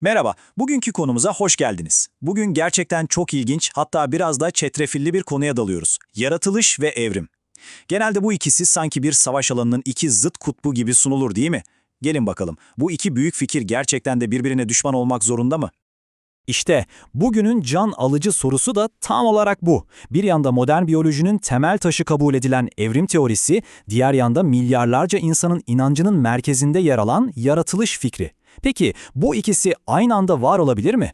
Merhaba, bugünkü konumuza hoş geldiniz. Bugün gerçekten çok ilginç, hatta biraz da çetrefilli bir konuya dalıyoruz. Yaratılış ve evrim. Genelde bu ikisi sanki bir savaş alanının iki zıt kutbu gibi sunulur değil mi? Gelin bakalım, bu iki büyük fikir gerçekten de birbirine düşman olmak zorunda mı? İşte bugünün can alıcı sorusu da tam olarak bu. Bir yanda modern biyolojinin temel taşı kabul edilen evrim teorisi, diğer yanda milyarlarca insanın inancının merkezinde yer alan yaratılış fikri. Peki bu ikisi aynı anda var olabilir mi?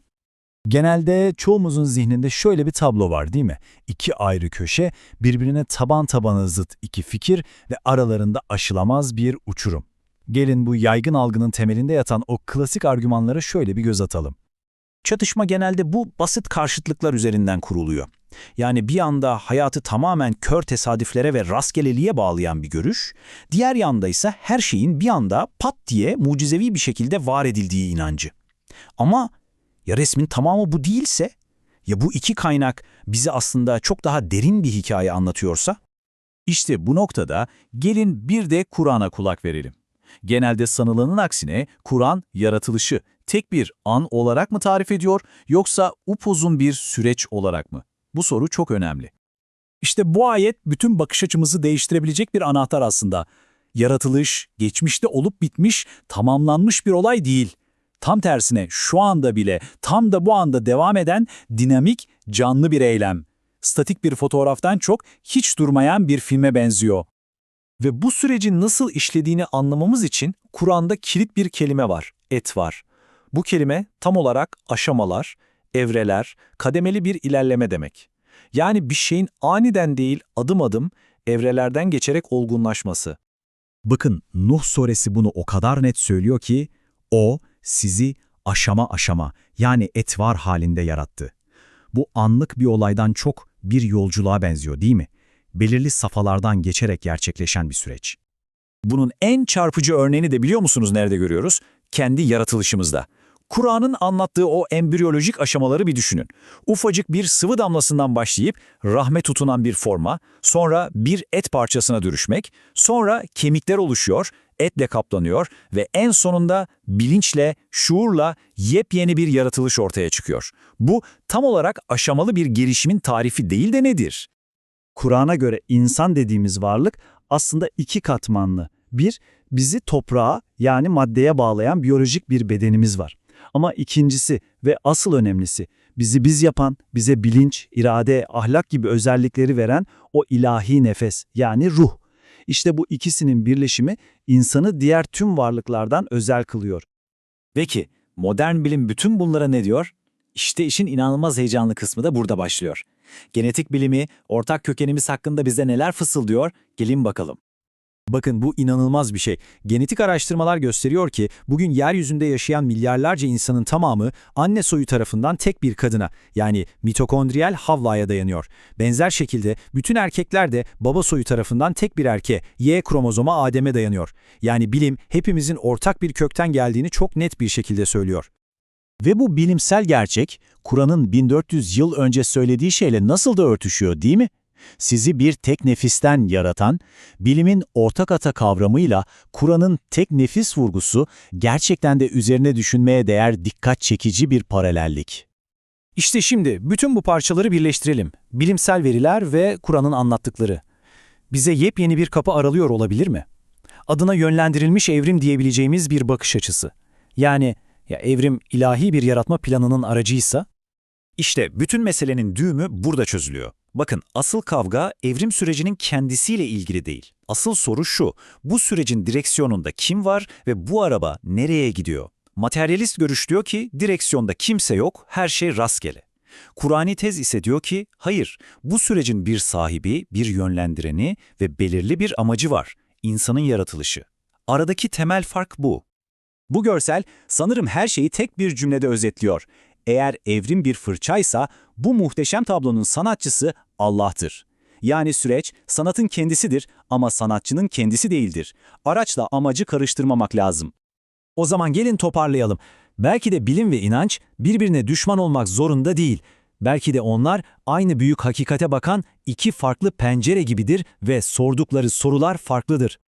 Genelde çoğumuzun zihninde şöyle bir tablo var değil mi? İki ayrı köşe, birbirine taban tabana zıt iki fikir ve aralarında aşılamaz bir uçurum. Gelin bu yaygın algının temelinde yatan o klasik argümanlara şöyle bir göz atalım. Çatışma genelde bu basit karşıtlıklar üzerinden kuruluyor. Yani bir anda hayatı tamamen kör tesadüflere ve rastgeleliğe bağlayan bir görüş, diğer yanda ise her şeyin bir anda pat diye mucizevi bir şekilde var edildiği inancı. Ama ya resmin tamamı bu değilse, ya bu iki kaynak bize aslında çok daha derin bir hikaye anlatıyorsa? İşte bu noktada gelin bir de Kur'an'a kulak verelim. Genelde sanılanın aksine Kur'an yaratılışı tek bir an olarak mı tarif ediyor yoksa upuzun bir süreç olarak mı? Bu soru çok önemli. İşte bu ayet bütün bakış açımızı değiştirebilecek bir anahtar aslında. Yaratılış, geçmişte olup bitmiş, tamamlanmış bir olay değil. Tam tersine şu anda bile, tam da bu anda devam eden dinamik, canlı bir eylem. Statik bir fotoğraftan çok hiç durmayan bir filme benziyor. Ve bu sürecin nasıl işlediğini anlamamız için Kur'an'da kilit bir kelime var, et var. Bu kelime tam olarak aşamalar, evreler, kademeli bir ilerleme demek. Yani bir şeyin aniden değil adım adım evrelerden geçerek olgunlaşması. Bakın Nuh suresi bunu o kadar net söylüyor ki o sizi aşama aşama yani etvar halinde yarattı. Bu anlık bir olaydan çok bir yolculuğa benziyor değil mi? Belirli safhalardan geçerek gerçekleşen bir süreç. Bunun en çarpıcı örneğini de biliyor musunuz nerede görüyoruz? Kendi yaratılışımızda. Kur'an'ın anlattığı o embriyolojik aşamaları bir düşünün. Ufacık bir sıvı damlasından başlayıp rahme tutunan bir forma, sonra bir et parçasına dönüşmek, sonra kemikler oluşuyor, etle kaplanıyor ve en sonunda bilinçle, şuurla yepyeni bir yaratılış ortaya çıkıyor. Bu tam olarak aşamalı bir gelişimin tarifi değil de nedir? Kur'an'a göre insan dediğimiz varlık aslında iki katmanlı. Bir, bizi toprağa yani maddeye bağlayan biyolojik bir bedenimiz var. Ama ikincisi ve asıl önemlisi bizi biz yapan, bize bilinç, irade, ahlak gibi özellikleri veren o ilahi nefes yani ruh. İşte bu ikisinin birleşimi insanı diğer tüm varlıklardan özel kılıyor. Peki, modern bilim bütün bunlara ne diyor? İşte işin inanılmaz heyecanlı kısmı da burada başlıyor. Genetik bilimi, ortak kökenimiz hakkında bize neler fısıldıyor? Gelin bakalım. Bakın bu inanılmaz bir şey. Genetik araştırmalar gösteriyor ki bugün yeryüzünde yaşayan milyarlarca insanın tamamı anne soyu tarafından tek bir kadına yani mitokondriyal Havva'ya dayanıyor. Benzer şekilde bütün erkekler de baba soyu tarafından tek bir erke Y kromozoma Adem'e dayanıyor. Yani bilim hepimizin ortak bir kökten geldiğini çok net bir şekilde söylüyor. Ve bu bilimsel gerçek Kur'an'ın 1400 yıl önce söylediği şeyle nasıl da örtüşüyor değil mi? sizi bir tek nefisten yaratan, bilimin ortak ata kavramıyla Kur'an'ın tek nefis vurgusu gerçekten de üzerine düşünmeye değer dikkat çekici bir paralellik. İşte şimdi bütün bu parçaları birleştirelim. Bilimsel veriler ve Kur'an'ın anlattıkları. Bize yepyeni bir kapı aralıyor olabilir mi? Adına yönlendirilmiş evrim diyebileceğimiz bir bakış açısı. Yani ya evrim ilahi bir yaratma planının aracıysa? İşte bütün meselenin düğümü burada çözülüyor. Bakın asıl kavga evrim sürecinin kendisiyle ilgili değil. Asıl soru şu, bu sürecin direksiyonunda kim var ve bu araba nereye gidiyor? Materyalist görüş diyor ki direksiyonda kimse yok, her şey rastgele. Kur'ani tez ise diyor ki hayır, bu sürecin bir sahibi, bir yönlendireni ve belirli bir amacı var, insanın yaratılışı. Aradaki temel fark bu. Bu görsel sanırım her şeyi tek bir cümlede özetliyor. Eğer evrim bir fırçaysa bu muhteşem tablonun sanatçısı Allah'tır. Yani süreç sanatın kendisidir ama sanatçının kendisi değildir. Araçla amacı karıştırmamak lazım. O zaman gelin toparlayalım. Belki de bilim ve inanç birbirine düşman olmak zorunda değil. Belki de onlar aynı büyük hakikate bakan iki farklı pencere gibidir ve sordukları sorular farklıdır.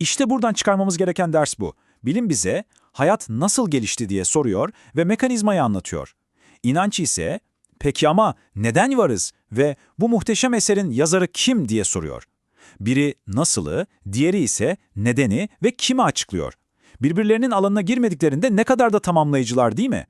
İşte buradan çıkarmamız gereken ders bu. Bilim bize hayat nasıl gelişti diye soruyor ve mekanizmayı anlatıyor. İnanç ise, peki ama neden varız ve bu muhteşem eserin yazarı kim diye soruyor. Biri nasılı, diğeri ise nedeni ve kimi açıklıyor. Birbirlerinin alanına girmediklerinde ne kadar da tamamlayıcılar değil mi?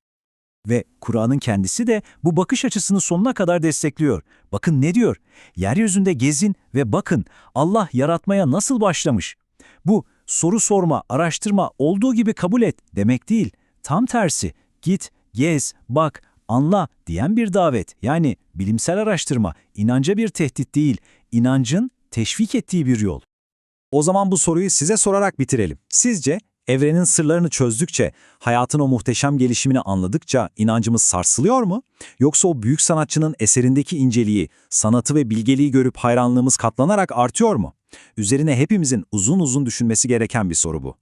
Ve Kur'an'ın kendisi de bu bakış açısını sonuna kadar destekliyor. Bakın ne diyor? Yeryüzünde gezin ve bakın Allah yaratmaya nasıl başlamış. Bu soru sorma, araştırma, olduğu gibi kabul et demek değil. Tam tersi, git, gez, bak, anla diyen bir davet. Yani bilimsel araştırma, inanca bir tehdit değil, inancın teşvik ettiği bir yol. O zaman bu soruyu size sorarak bitirelim. Sizce evrenin sırlarını çözdükçe, hayatın o muhteşem gelişimini anladıkça inancımız sarsılıyor mu? Yoksa o büyük sanatçının eserindeki inceliği, sanatı ve bilgeliği görüp hayranlığımız katlanarak artıyor mu? Üzerine hepimizin uzun uzun düşünmesi gereken bir soru bu.